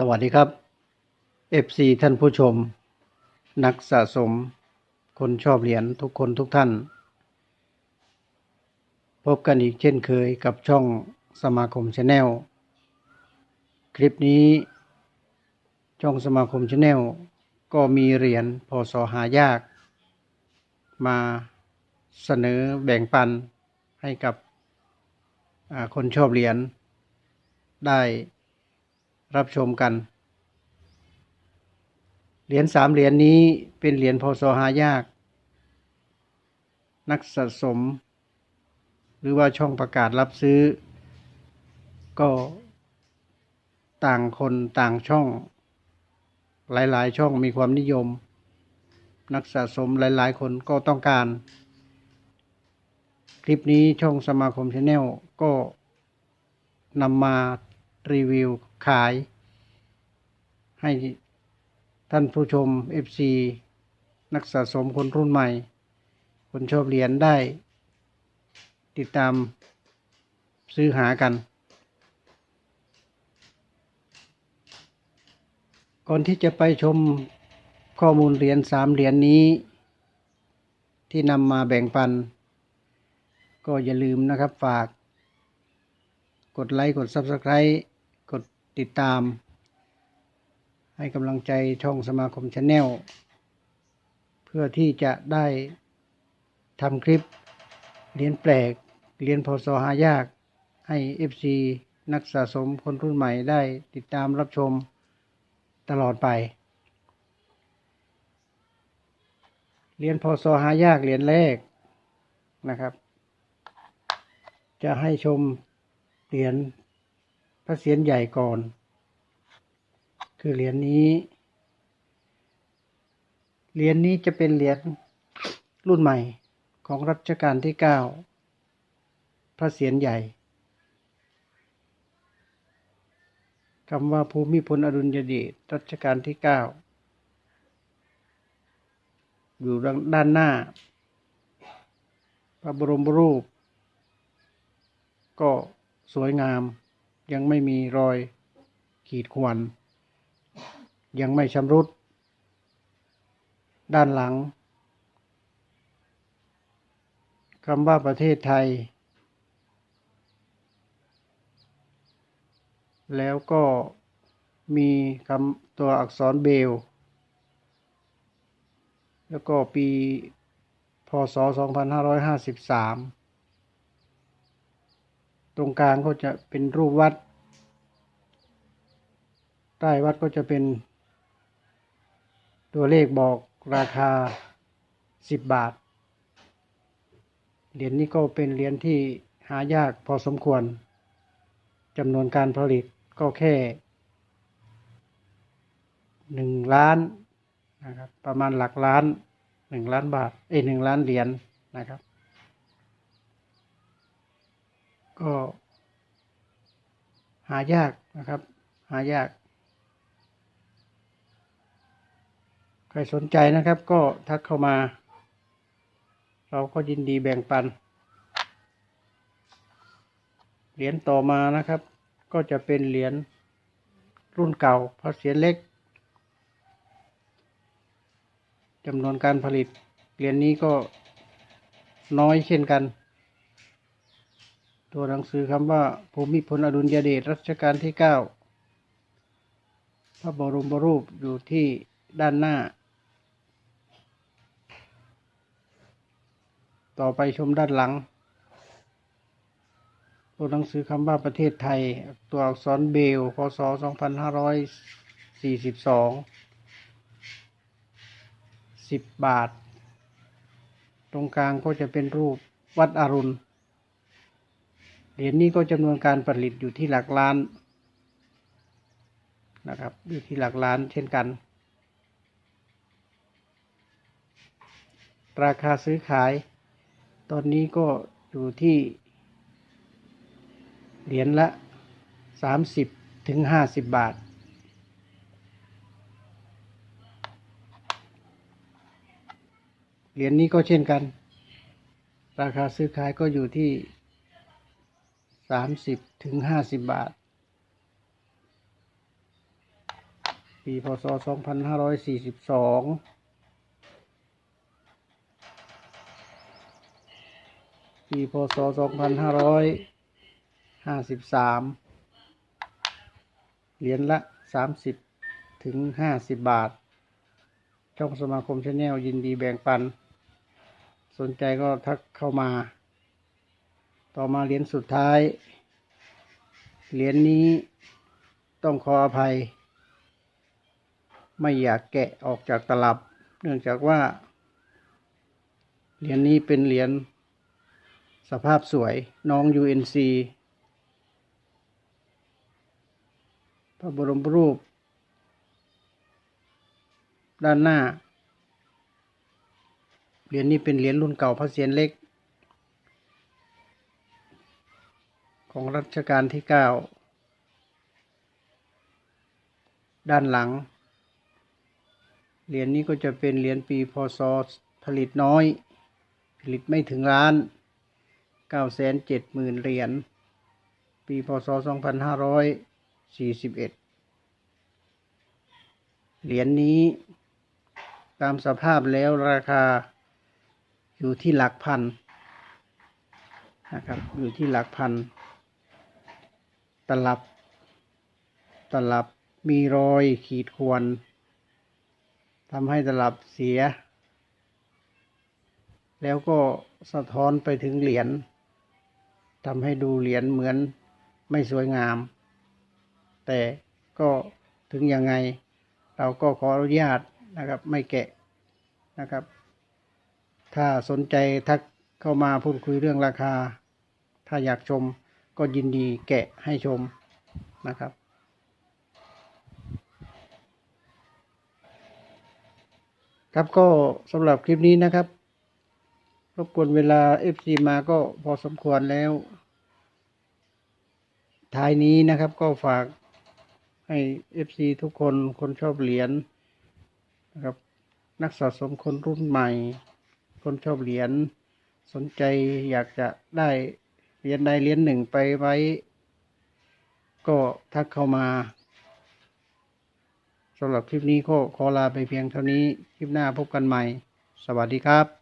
สวัสดีครับ FC ท่านผู้ชม นักสะสม คนชอบเหรียญทุกคนทุกท่าน พบกันอีกเช่นเคยกับช่องสมาคมชาแนลคลิปนี้ ช่องสมาคมชาแนลก็มีเหรียญพศหายาก มาเสนอแบ่งปันให้กับคนชอบเหรียญได้ รับชมกัน เหรียญสามเหรียญนี้เป็นเหรียญพศหายาก นักสะสม หรือว่าช่องประกาศรับซื้อ ก็ต่างคนต่างช่อง หลาย ๆ ช่องมีความนิยม นักสะสมหลาย ๆ คนก็ต้องการ คลิปนี้ช่องสมาคมชาแนลก็นำมารีวิว ขาย ให้ท่านผู้ชม FC นักสะสมคนรุ่นใหม่ คนชอบเหรียญได้ ติดตามซื้อหากัน ก่อนที่จะไปชมข้อมูลเหรียญสามเหรียญนี้ ที่นำมาแบ่งปัน ก็อย่าลืมนะครับฝาก กดไลค์ กด Subscribe ติดตาม ให้กำลังใจช่องสมาคมชาแนลเพื่อที่จะได้ทำคลิปเรียนแปลกเรียนพศหายาก ให้ FC นักสะสมคนรุ่นใหม่ได้ติดตามรับชมตลอดไปเรียนพศหายากเหรียญแรกนะครับ จะให้ชมเหรียญ พระเศียรใหญ่ก่อน คือเหรียญนี้ เหรียญนี้จะเป็นเหรียญรุ่นใหม่ของรัชกาลที่เก้าพระเศียรใหญ่คำว่าภูมิพลอดุลยเดชรัชกาลที่เก้าอยู่ด้านหน้า พระบรมรูป ก็สวยงาม ยังไม่มีรอยขีดข่วน ยังไม่ชำรุด ด้านหลังคำว่าประเทศไทย แล้วก็มีคำตัวอักษรเบล แล้วก็ปีพศ 2553 ตรงกลางก็จะเป็นรูปวัด ใต้วัดก็จะเป็น ตัวเลขบอกราคา 10 บาท เหรียญนี้ก็เป็นเหรียญที่หายากพอสมควรจำนวนการผลิตก็แค่หนึ่งล้านนะครับประมาณหลักล้านหนึ่งล้านบาทเอ้หนึ่งล้านเหรียญนะครับ ก็หายากนะครับ หายาก ใครสนใจนะครับก็ทักเข้ามา เราก็ยินดีแบ่งปัน เหรียญต่อมานะครับ ก็จะเป็นเหรียญรุ่นเก่าพระเศียรเล็กจำนวนการผลิตเหรียญนี้ก็น้อยเช่นกัน ตัวหนังสือคำว่าภูมิพลอดุลยเดชรัชกาลที่เก้าพระบรมรูปอยู่ที่ด้านหน้า ต่อไปชมด้านหลัง ตัวหนังสือคำว่าประเทศไทย ตัวอักษรเบล พศ 2542 10 บาท ตรงกลางก็จะเป็นรูปวัดอรุณ เหรียญนี้ก็จำนวนการผลิตอยู่ที่หลักล้านนะครับอยู่ที่หลักล้านเช่นกัน ราคาซื้อขาย ตอนนี้ก็อยู่ที่ เหรียญละ 30ถึง50 บาท เหรียญนี้ก็เช่นกัน ราคาซื้อขายก็อยู่ที่ สามสิบถึงห้าสิบบาท ปีพศสองพันห้าร้อยสี่สิบสองปีพศสองพันห้าร้อยห้าสิบสามเหรียญละสามสิบถึงห้าสิบบาท ช่องสมาคมชาแนลยินดีแบ่งปัน สนใจก็ทักเข้ามา ต่อมาเหรียญสุดท้าย เหรียญนี้ต้องขออภัย ไม่อยากแกะออกจากตลับ เนื่องจากว่า เหรียญนี้เป็นเหรียญสภาพสวยน้อง UNC พระบรมรูป ด้านหน้า เหรียญนี้เป็นเหรียญรุ่นเก่าพระเศียรเล็ก ของรัชกาลที่เก้าด้านหลัง เหรียญนี้ก็จะเป็นเหรียญปีพศผลิตน้อย ผลิตไม่ถึงล้านเก้าแสนเจ็ดหมื่นเหรียญ ปีพศสองพันห้าร้อยสี่สิบเอ็ดเหรียญนี้ตามสภาพแล้วราคาอยู่ที่หลักพันนะครับอยู่ที่หลักพัน ตลับ ตลับมีรอยขีดข่วนทำให้ตลับเสีย แล้วก็สะท้อนไปถึงเหรียญทำให้ดูเหรียญเหมือนไม่สวยงาม แต่ก็ถึงยังไง เราก็ขออนุญาตนะครับไม่แกะนะครับ ถ้าสนใจทักเข้ามาพูดคุยเรื่องราคา ถ้าอยากชม ก็ยินดีแกะให้ชมนะครับ ครับก็สำหรับคลิปนี้นะครับรบกวนเวลา FC มาก็พอสมควรแล้ว ท้ายนี้นะครับก็ฝากให้ FC ทุกคนคนชอบเหรียญนะครับ นักสะสมคนรุ่นใหม่ คนชอบเหรียญสนใจอยากจะได้ เหรียญใดเหรียญหนึ่งไปไว้ ก็ทักเข้ามาสำหรับคลิปนี้ก็ขอลาไปเพียงเท่านี้ คลิปหน้าพบกันใหม่ สวัสดีครับ